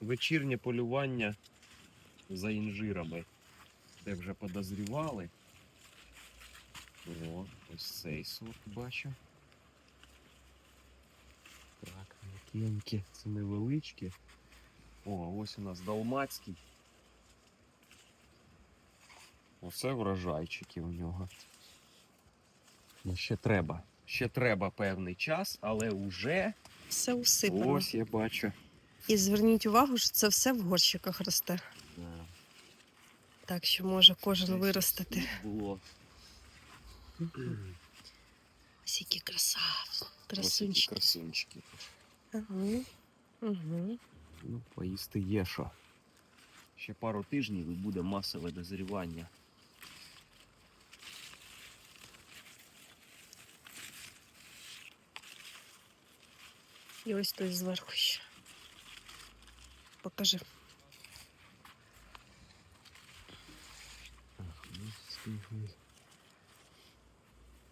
Вечірнє полювання за інжирами. Де вже подозрівали. О, ось цей сорт бачу. Так, м'якенькі, це невеличкі. О, ось у нас далмацький. Оце врожайчики у нього. Ну, ще треба. Ще треба певний час, але вже Все усипано. ось я бачу. І зверніть увагу, що це все в горщиках росте. Да. Так що може кожен виростити. Було. Ось які краса. Красунчики. красунчики. Угу. Угу. Ну, поїсти є що. Ще пару тижнів і буде масове дозрівання. І ось той зверху ще. Покажи.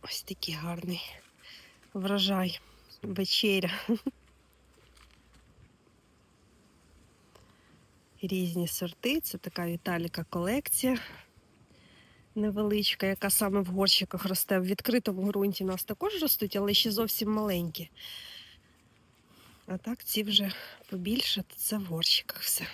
Ось такий гарний врожай. Вечеря. Різні сорти. Це така Віталіка колекція невеличка, яка саме в горщиках росте. В відкритому ґрунті у нас також ростуть, але ще зовсім маленькі. А так ці вже побільше, це в горщиках все.